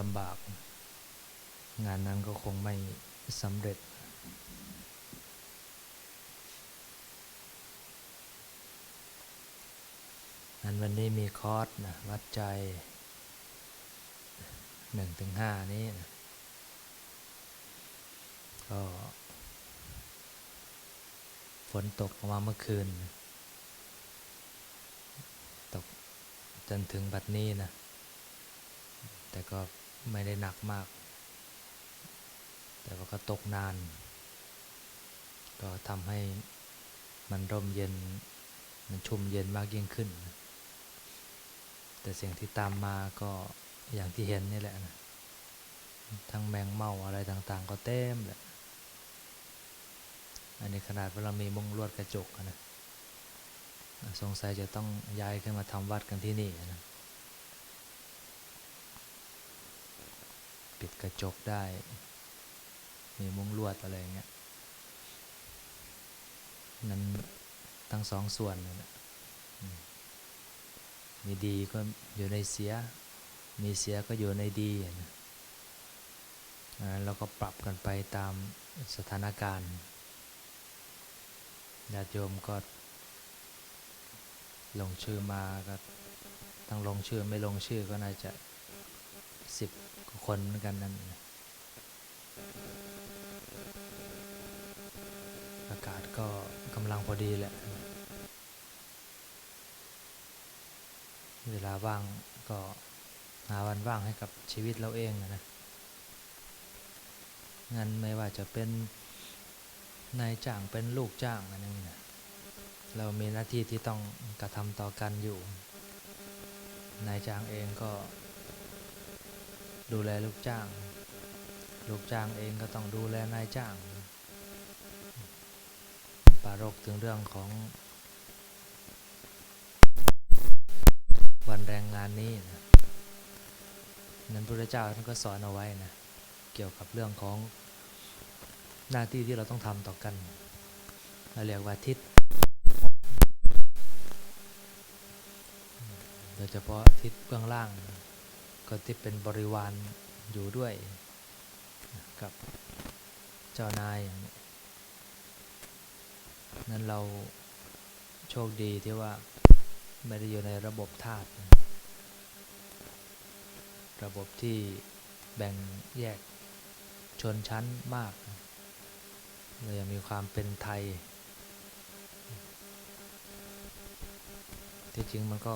ลำบาก งานนั้นก็คงไม่สำเร็จ อันวันนี้มีคอร์สนะวัดใจหนึ่งถึงห้านี้นะก็ฝนตกมาเมื่อคืน ตกจนถึงบัดนี้นะ แต่ก็ ไม่ได้หนักมาก แต่ว่าก็ตกนาน ก็ทำให้มันร่มเย็น มันชุ่มเย็นมากยิ่งขึ้น แต่สิ่งที่ตามมาก็อย่างที่เห็นนี่แหละนะทั้งแมงเม่าอะไรต่างๆ ก็เต็มแหละ อันนี้ขนาดว่าเรามีมุงลวดกระจกนะ สงสัยจะต้องย้ายขึ้นมาทำวัดกันที่นี่นะ ปิดกระจกได้ มีมุ้งลวดอะไรอย่างเงี้ยนั้นทั้งสองส่วนนะมีดีก็อยู่ในเสีย มีเสียก็อยู่ในดีนะดังนั้นเราก็ปรับกันไปตามสถานการณ์ญาติโยมก็ ลงชื่อมาก็ต้องลงชื่อไม่ลงชื่อก็น่าจะสิบ คนเหมือนกันนั่นอากาศก็กำลังพอดีแหละ เวลาว่างก็หาวันว่างให้กับชีวิตเราเองนะงั้นไม่ว่าจะเป็นนายจ้างเป็นลูกจ้างอะไรนี่นะเรามีหน้าที่ที่ต้องกระทำต่อกันอยู่ นายจ้างเองก็ ดูแลลูกจ้าง ลูกจ้างเองก็ต้องดูแลนายจ้าง ปารกถึงเรื่องของ วันแรงงานนี้นะนั้นพระเจ้าท่านก็สอนเอาไว้นะ เกี่ยวกับเรื่องของหน้าที่ที่เราต้องทำต่อกันเราเรียกว่าทิศโดยเฉพาะทิศเบื้องล่าง ก็ที่เป็นบริวารอยู่ด้วยกับเจ้านายอย่างนี้นั้นเราโชคดีที่ว่าไม่ได้อยู่ในระบบทาสนะระบบที่แบ่งแยกชนชั้นมากเลยยังมีความเป็นไทย ที่จริงมันก็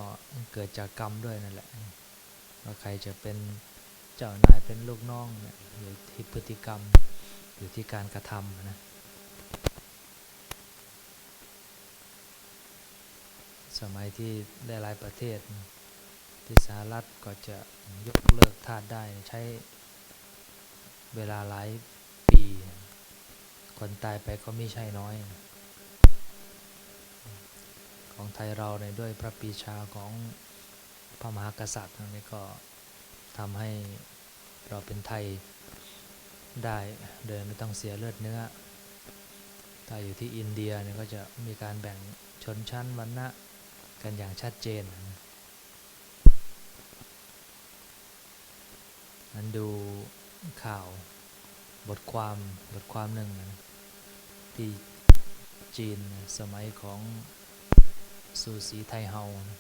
เกิดจากกรรมด้วยนั่นแหละ ว่าใครจะเป็นเจ้านายเป็นลูกน้องเนี่ยอยู่ที่พฤติกรรมอยู่ที่การกระทำนะสมัยที่ได้หลายประเทศที่สหรัฐก็จะยกเลิกทาสได้ใช้เวลาหลายปี คนตายไปก็ไม่ใช่น้อย ของไทยเราเนี่ยด้วยพระปีชาของ พระมหากษัตริย์นี่ก็ทำให้เราเป็นไทยได้โดยไม่ต้องเสียเลือดเนื้อ ถ้าอยู่ที่อินเดียเนี่ยก็จะมีการแบ่งชนชั้นวรรณะกันอย่างชัดเจนนั้นดูข่าวบทความบทความหนึ่งนะที่จีนสมัยของสูสีไทเฮานะ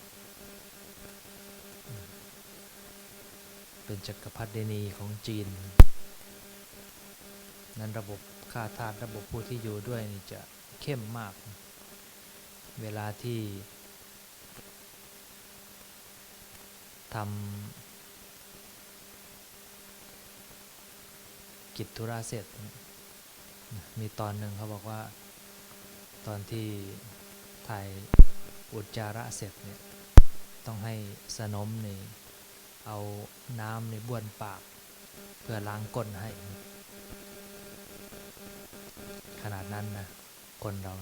เป็นจักรพรรดินีของจีน นั้นระบบค่าทาสระบบผู้ที่อยู่ด้วยนี่จะเข้มมาก เวลาที่ทำกิจธุระเสร็จ มีตอนหนึ่งเขาบอกว่าตอนที่ถ่ายอุจจาระเสร็จเนี่ยต้องให้สนมนี่ เอาน้ำในบ้วนปาก เพื่อล้างก้นให้ ขนาดนั้นนะคนเรา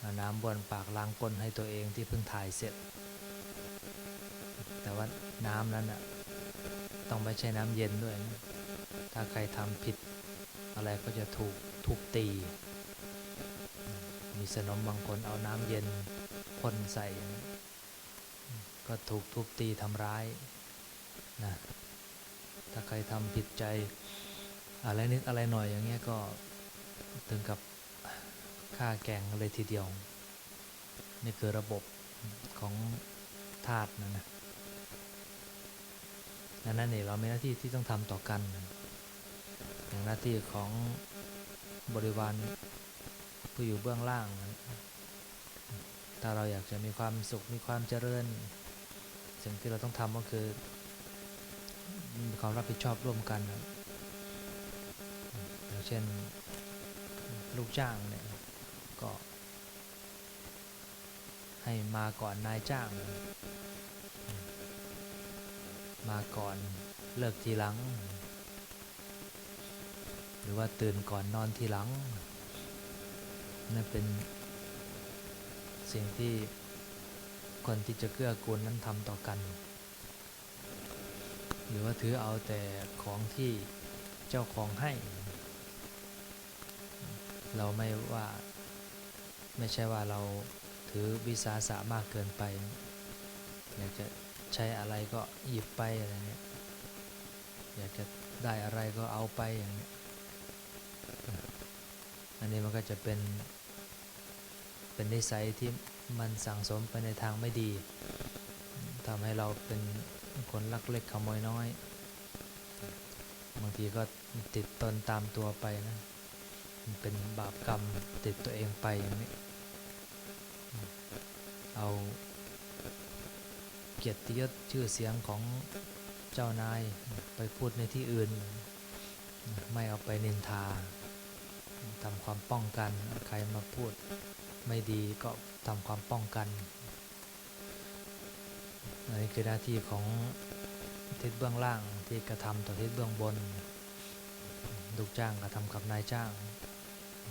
เอาน้ำบ้วนปากล้างก้นให้ตัวเองที่เพิ่งถ่ายเสร็จ แต่ว่าน้ำนั้นนะต้องไม่ใช่น้ำเย็นด้วยนะถ้าใครทำผิด อะไรก็จะถูกถูกตี มีสนมบางคนเอาน้ำเย็นพ่นใส่ ก็ถูกทุบตีทำร้ายนะถ้าใครทำผิดใจอะไรนิดอะไรหน่อยอย่างเงี้ยก็ถึงกับฆ่าแกงเลยทีเดียว นี่คือระบบของธาตุนะนะดังนั้นเนี่ยเรามีหน้าที่ที่ต้องทำต่อกัน อย่างหน้าที่ของบริวารผู้อยู่เบื้องล่างนะถ้าเราอยากจะมีความสุขมีความเจริญ สิ่งที่เราต้องทำก็คือมีความรับผิดชอบร่วมกันอย่างเช่นลูกจ้างเนี่ยก็ ให้มาก่อนนายจ้าง มาก่อนเลิกทีหลัง หรือว่าตื่นก่อนนอนทีหลังนั่นเป็นสิ่งที่ คนที่จะเกื้อกูลนั้นทำต่อกัน หรือว่าถือเอาแต่ของที่เจ้าของให้ เราไม่ว่าไม่ใช่ว่าเราถือวิสาสะมากเกินไป อยากจะใช้อะไรก็หยิบไปอะไรเงี้ยอยากจะได้อะไรก็เอาไปอย่างเงี้ยอันนี้มันก็จะเป็นเป็นนิสัยที่ มันสั่งสมไปในทางไม่ดีทำให้เราเป็นคนลักเล็กขโมยน้อย บางทีก็ติดตนตามตัวไปนะเป็นบาปกรรมติดตัวเองไปอย่างนี้ เอาเกียรติยศชื่อเสียงของเจ้านายไปพูดในที่อื่น ไม่เอาไปนินทาทำความป้องกันใครมาพูดไม่ดีก็ ทำความป้องกันอันนี้คือหน้าที่ของทิศเบื้องล่างที่กระทำต่อทิศเบื้องบนลูกจ้างกระทำกับนายจ้าง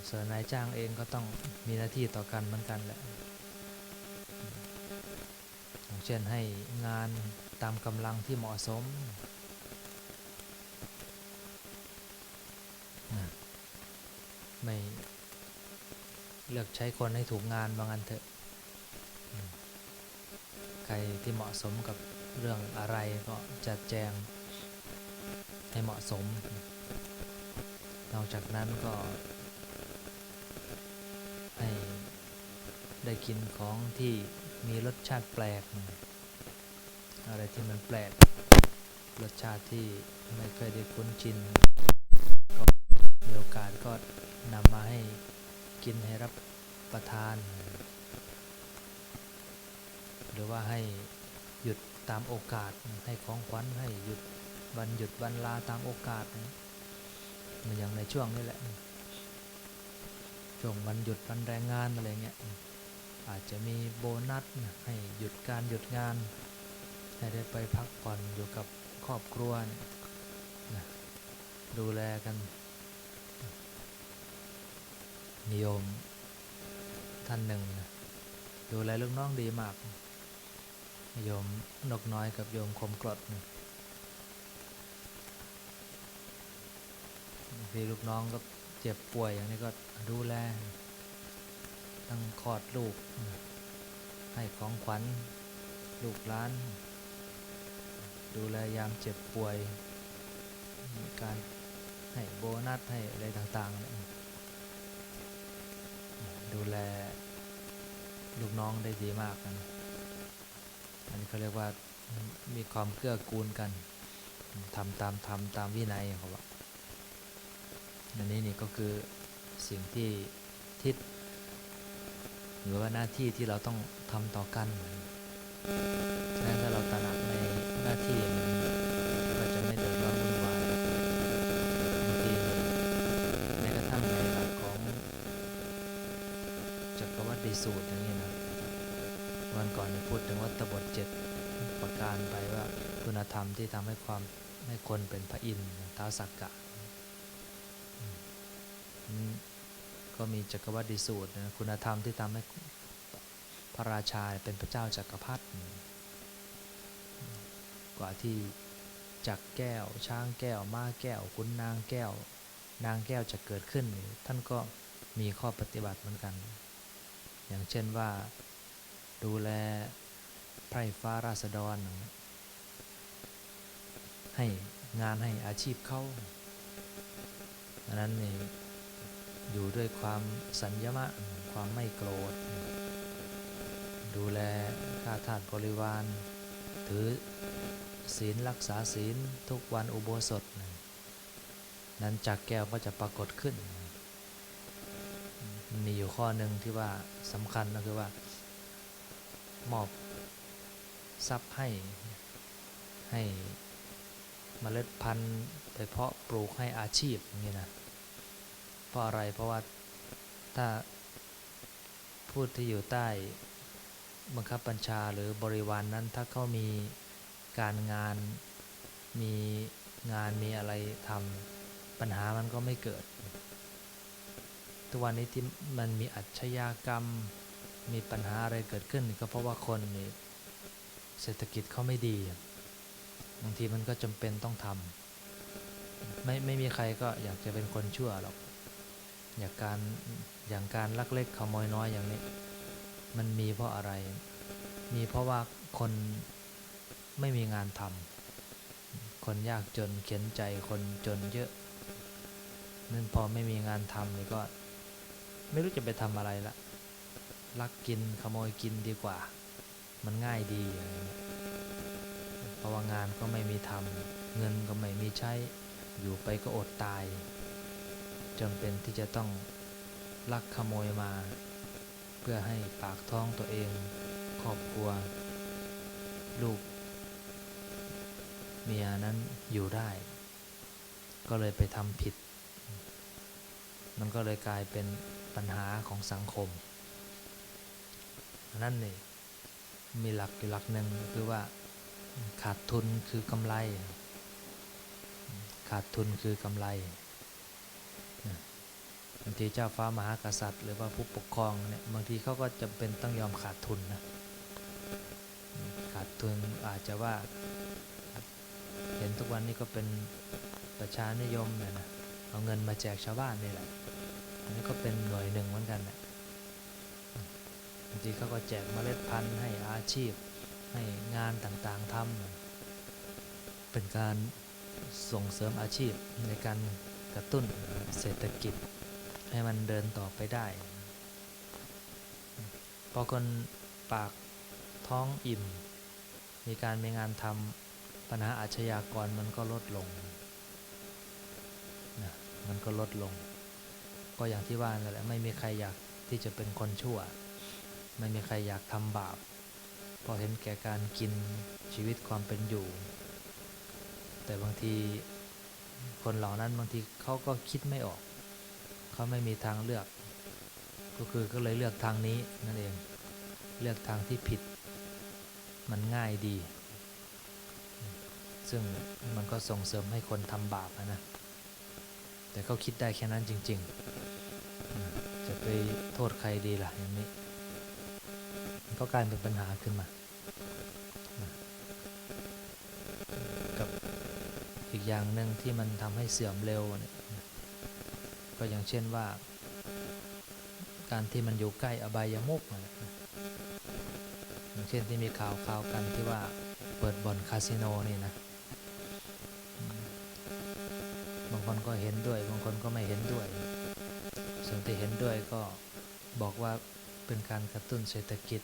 ส่วนนายจ้างเองก็ต้องมีหน้าที่ต่อกันเหมือนกันแหละอย่างเช่นให้งานตามกำลังที่เหมาะสม ไม่ เลือกใช้คนให้ถูกงานบางอันเถอะ ใครที่เหมาะสมกับเรื่องอะไรก็จัดแจงให้เหมาะสม นอกจากนั้นก็ ให้ได้กินของที่มีรสชาติแปลกอยอะไรที่มันแปลก รสชาติที่ไม่เคยได้คุ้นชินก็มีโอกาสก็นำมาให้ กินให้รับประทาน หรือว่าให้หยุดตามโอกาสให้ของขวัญให้หยุดวันหยุดวันลาตามโอกาสมันอย่างในช่วงนี้แหละ ช่วงวันหยุดวันแรงงานอะไรเงี้ยอาจจะมีโบนัสให้หยุดการหยุดงาน ให้ได้ไปพักผ่อนอยู่กับครอบครัวนะดูแลกัน นิยม ท่านหนึ่งนะดูแลลูกน้องดีมากโยมนกน้อยกับโยมคมกรดทีลูกน้องก็เจ็บป่วยอย่างนี้ก็ดูแลตั้งคลอดลูก ให้ของขวัญลูกล้าน ดูแลยามเจ็บป่วย มีการให้โบนัสให้อะไรต่างๆเนี่ย ดูแล ลูกน้องได้ดีมากนะอันนี้เขาเรียกว่ามีความเกื้อกูลกันทำตามทำตามวินัยเขาว่าอันนี้นี่ก็คือสิ่งที่ทิศหรือว่าหน้าที่ที่เราต้องทำต่อกันฉะนั้นถ้าเราตระหนักในหน้าที่มันก็จะไม่เดือดร้อนวุ่นวายบางทีแม้กระทั่งในหลักของจักรวรรดิ สูตรอย่างนี้นะวันก่อนพูดถึงวัตบทเจ็ดประการไปว่าคุณธรรมที่ทำให้ความให้คนเป็นพระอินทร์ท้าวสักกะก็มีจักรวรรดิสูตรนะคุณธรรมที่ทำให้พระราชาเป็นพระเจ้าจักรพรรดิกว่าที่จักแก้ว ช้างแก้ว ม้าแก้วขุนนางแก้ว นางแก้วจะเกิดขึ้น ท่านก็มีข้อปฏิบัติเหมือนกัน อย่างเช่นว่าดูแลไพร่ฟ้าราษฎร ให้งานให้อาชีพเขาอันนั้นนี่อยู่ด้วยความสัญญมะความไม่โกรธ ดูแลข้าทาสบริวาร ถือศีลรักษาศีลทุกวันอุโบสถ นั้นจากแก้วก็จะปรากฏขึ้น มีอยู่ข้อหนึ่งที่ว่าสำคัญก็คือว่า มอบทรัพย์ให้ให้เมล็ดพันธุ์ไปเพาะปลูกให้อาชีพอย่างนี้นะเพราะอะไรเพราะว่าถ้าพูดที่อยู่ใต้บังคับบัญชาหรือบริวารนนั้น ถ้าเขามีการงานมีงานมีอะไรทำปัญหามันก็ไม่เกิด ทุกวันนี้ที่มันมีอัจฉริยกรรม มีปัญหาอะไรเกิดขึ้น ก็เพราะว่าคนนี่เศรษฐกิจเขาไม่ดีบางทีมันก็จำเป็นต้องทำไม่ไม่มีใครก็อยากจะเป็นคนชั่วหรอกอยากการอย่างการลักเล็กขโมยน้อยอย่างนี้ มันมีเพราะอะไร มีเพราะว่าคนไม่มีงานทำคนยากจนเข็นใจคนจนเยอะนั่นพอไม่มีงานทำนี่ก็ ไม่รู้จะไปทำอะไรละลักกินขโมยกินดีกว่า มันง่ายดีอย่างนี้เพราะว่างานก็ไม่มีทำเงินก็ไม่มีใช้อยู่ไปก็อดตายจำเป็นที่จะต้องลักขโมยมา เพื่อให้ปากท้องตัวเอง ครอบครัว ลูก เมียนั้นอยู่ได้ ก็เลยไปทำผิด มันก็เลยกลายเป็น ปัญหาของสังคมนั่นนี่มีหลักอยู่หลักหนึ่งคือว่าขาดทุนคือกำไร ขาดทุนคือกำไรบางทีเจ้าฟ้ามหากษัตริย์ หรือว่าผู้ปกครองเนี่ยบางทีเขาก็จำเป็นต้องยอมขาดทุนนะขาดทุนอาจจะว่า เห็นทุกวันนี้ก็เป็นประชานิยมเนี่ยนะเอาเงินมาแจกชาวบ้านนี่แหละ อันนี้ก็เป็นหน่วยหนึ่งเหมือนกันนะบางทีเขาก็แจกเมล็ดพันธุ์ให้อาชีพ ให้งานต่างๆทำเป็นการส่งเสริมอาชีพในการกระตุ้นเศรษฐกิจ ให้มันเดินต่อไปได้พอคนปากท้องอิ่ม มีการมีงานทำปัญหาอาชญากรมันก็ลดลงนะมันก็ลดลง ก็อย่างที่ว่านั่นแหละไม่มีใครอยากที่จะเป็นคนชั่ว ไม่มีใครอยากทำบาปพราะเห็นแก่การกินชีวิตความเป็นอยู่ แต่บางทีคนเหล่านั้นบางทีเขาก็คิดไม่ออก เขาไม่มีทางเลือก ก็คือก็เลยเลือกทางนี้นั่นเอง เลือกทางที่ผิด มันง่ายดี ซึ่งมันก็ส่งเสริมให้คนทำบาปนะ แต่เขาคิดได้แค่นั้นจริง ๆ จะไปโทษใครดีล่ะอย่างนี้ก็กลายเป็นปัญหาขึ้นมา กับอีกอย่างหนึ่งที่มันทำให้เสื่อมเร็วเนี่ยก็อย่างเช่นว่า การที่มันอยู่ใกล้อบายมุกอย่างเช่นที่มีข่าวข่าวกันที่ว่าเปิดบ่อนคาสิโนนี่นะ บางคนก็เห็นด้วย บางคนก็ไม่เห็นด้วย ส่วนที่เห็นด้วยก็บอกว่าเป็นการกระตุ้นเศรษฐกิจ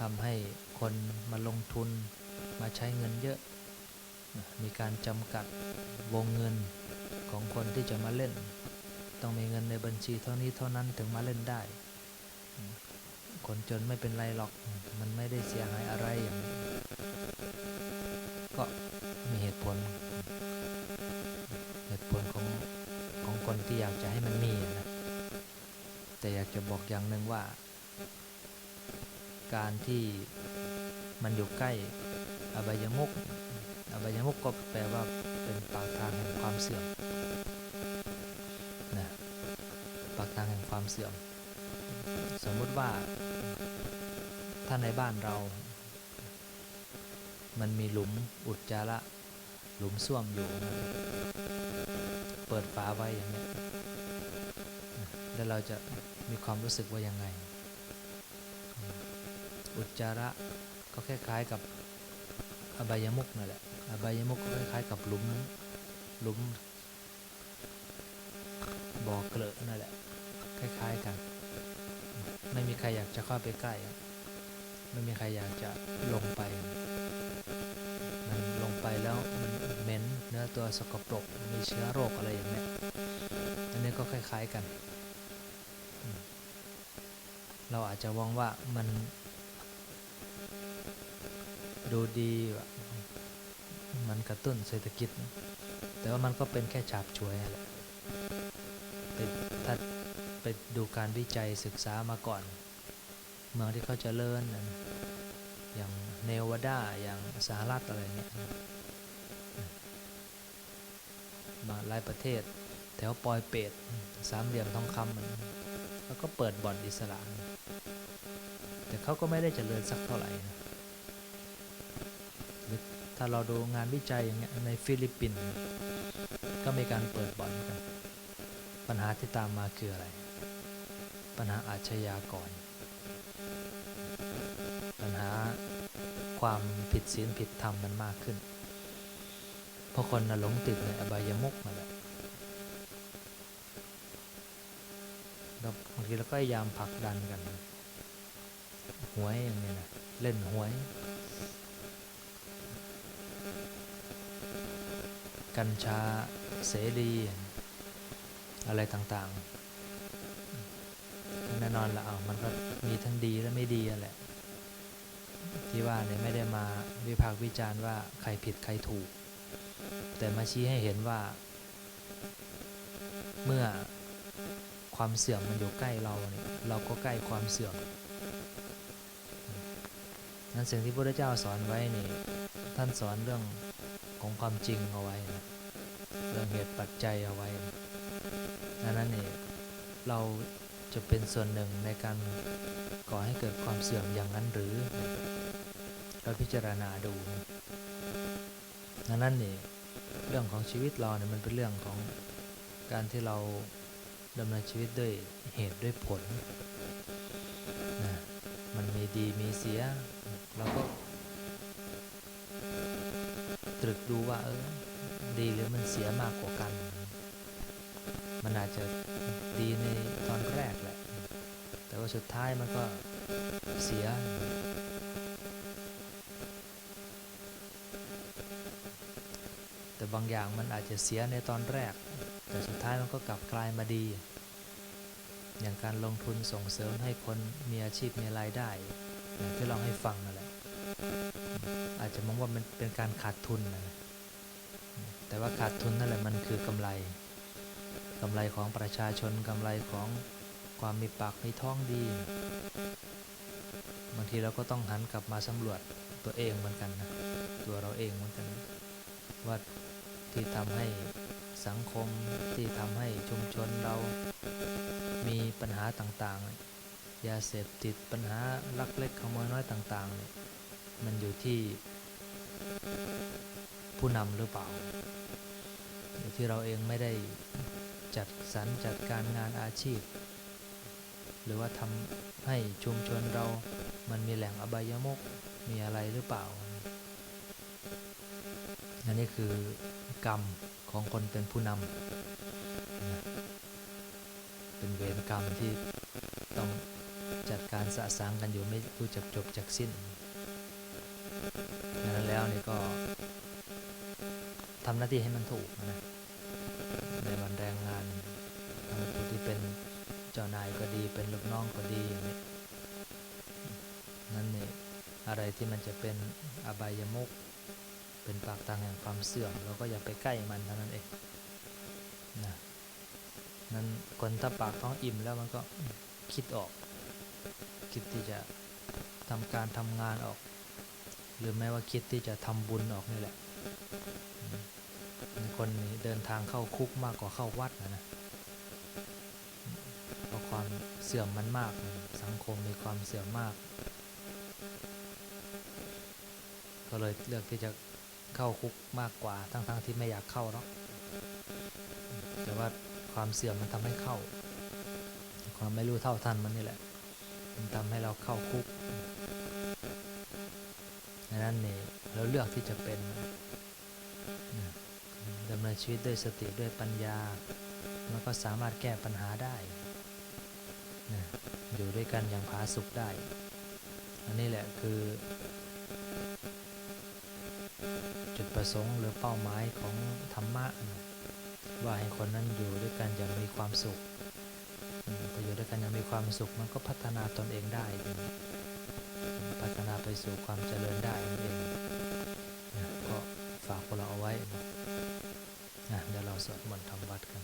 ทำให้คนมาลงทุนมาใช้เงินเยอะ มีการจำกัดวงเงินของคนที่จะมาเล่น ต้องมีเงินในบัญชีเท่านี้เท่านั้นถึงมาเล่นได้ คนจนไม่เป็นไรหรอก มันไม่ได้เสียหายอะไรอย่างนี้ก็มีเหตุผล เหตุผลของ คนที่อยากจะให้มันมีนะแต่อยากจะบอกอย่างหนึ่งว่า การที่มันอยู่ใกล้อบายมุกอบายมุกก็แปลว่าเป็นปากทางแห่งความเสื่อมนะปากทางแห่งความเสื่อม สมมุติว่า ถ้าในบ้านเรา มันมีหลุมอุจจาระหลุมส้วมอยู่ ปิดฝาไว้อย่างนี้แล้วเราจะมีความรู้สึกว่ายังไง อุจจาระก็คล้ายๆกับอบายมุกนั่นแหละอบายมุกก็คล้ายๆกับหลุมหลุมบ่อเกลอะนั่นแหละ คล้ายๆกัน ไม่มีใครอยากจะเข้าไปใกล้ ไม่มีใครอยากจะลงไป นเนื้อตัวสกปรกมีเชื้อโรคอะไรอย่างเนี้ยอันนี้ก็คล้ายๆกัน เราอาจจะมองว่ามันดูดีมันกระตุ้นเศรษฐกิจ แต่ว่ามันก็เป็นแค่ฉาบฉวยแหละถ้าไปดูการวิจัยศึกษามาก่อน เมืองที่เขาเจริญนอย่างเนวาดาอย่างสหรัฐอะไรเงี้ย หลายประเทศ แถวปอยเปตสามเหลี่ยมทองคำแล้วก็เปิดบ่อนอิสระแต่เขาก็ไม่ได้เจริญสักเท่าไหร่นะหรือถ้าเราดูงานวิจัยอย่างเงี้ยในฟิลิปปินส์ก็มีการเปิดบ่อนกัน ปัญหาที่ตามมาคืออะไร ปัญหาอาชญากร ปัญหาความผิดศีลผิดธรรมมันมากขึ้น เพราะคนน่ะหลงติดในอบายมุกมาแหละเราบางทีเราก็พยายามผลักดันกัน หวยอย่างนี้นะเล่นหวย กัญชาเสรีอะไรต่างๆ แน่นอนละเอามันก็มีทั้งดีและไม่ดีแหละ ที่ว่าเนี่ยไม่ได้มาวิพากษ์วิจารณ์ว่าใครผิดใครถูก แต่มาชี้ให้เห็นว่า เมื่อความเสื่อมมันอยู่ใกล้เราเนี่ยเราก็ใกล้ความเสื่อมนั้นสิ่งที่พระพุทธเจ้าสอนไว้นี่ท่านสอนเรื่องของความจริงเอาไว้นะเรื่องเหตุปัจจัยเอาไว้นะดังนั้นนี่เราจะเป็นส่วนหนึ่งในการก่อให้เกิดความเสื่อมอย่างนั้นหรือ เราพิจารณาดูนะดังนั้นนี่ เรื่องของชีวิตเราเนี่ยมันเป็นเรื่องของการที่เราดำเนินชีวิตด้วยเหตุด้วยผลนะมันมีดีมีเสียเราก็ตรึกดูว่าเออดีหรือมันเสียมากกว่ากัน มันอาจจะดีในตอนแรกแหละ แต่ว่าสุดท้ายมันก็เสีย บางอย่างมันอาจจะเสียในตอนแรก แต่สุดท้ายมันก็กลับกลายมาดี อย่างการลงทุนส่งเสริมให้คนมีอาชีพมีรายได้อย่างที่เราให้ฟังนั่นแหละอาจจะมองว่ามันเป็นการขาดทุนนะแต่ว่าขาดทุนนั่นแหละมันคือกำไรกำไรของประชาชนกำไรของความมีปากมีท้องดี บางทีเราก็ต้องหันกลับมาสำรวจตัวเองเหมือนกันนะ ตัวเราเองเหมือนกันว่า ที่ทำให้สังคมที่ทำให้ชุมชนเรา มีปัญหาต่างๆ ยาเสพติดปัญหาลักเล็กขโมยน้อยต่างๆ มันอยู่ที่ผู้นำหรือเปล่าอยู่ที่เราเองไม่ได้จัดสรรจัดการงานอาชีพ หรือว่าทำให้ชุมชนเรามันมีแหล่งอบายมุกมีอะไรหรือเปล่า อันนี้คือกรรมของคนเป็นผู้นำนะเป็นเวรกรรมที่ต้องจัดการสะสางกันอยู่ไม่รู้จักจบจากสิ้นดังนั้นแล้วนี่ก็ทำหน้าที่ให้มันถูกนะในวันแรงงานทั้งผู้ที่เป็นเจ้านายก็ดีเป็นลูกน้องก็ดีอย่างนี้นั่นนี่อะไรที่มันจะเป็นอบายมุก เป็นปากทางแห่งความเสื่อมเราก็อย่าไปใกล้มันเท่านั้นเองนะนั้นคนถ้าปากท้องอิ่มแล้วมันก็คิดออก คิดที่จะทำการทำงานออก หรือแม้ว่าคิดที่จะทำบุญออกนี่แหละคนนี้เดินทางเข้าคุกมากกว่าเข้าวัดนะนะเพราะความเสื่อมมันมาก สังคมมีความเสื่อมมาก ก็เลยเลือกที่จะ เข้าคุกมากกว่าทั้งๆทที่ไม่อยากเข้าหรอกแต่ว่าความเสื่อมมันทำให้เข้า ความไม่รู้เท่าทันมันนี่แหละ มันทำให้เราเข้าคุกดังนั้นเนี่ยเราเลือกที่จะเป็นดำเนินชีวิตด้วยสติด้วยปัญญามันก็สามารถแก้ปัญหาได้อยู่ด้วยกันอย่างผาสุกได้ อันนี้แหละคือ ประสงค์หรือเป้าหมายของธรรมะ ว่าให้คนนั้นอยู่ด้วยกันอย่างมีความสุขพออยู่ด้วยกันอย่างมีความสุขมันก็พัฒนาตนเองได้ พัฒนาไปสู่ความเจริญได้นั่นเองนะก็ฝากพวกเราเอาไว้นะเดี๋ยวเราสวดมนต์ทำวัดกัน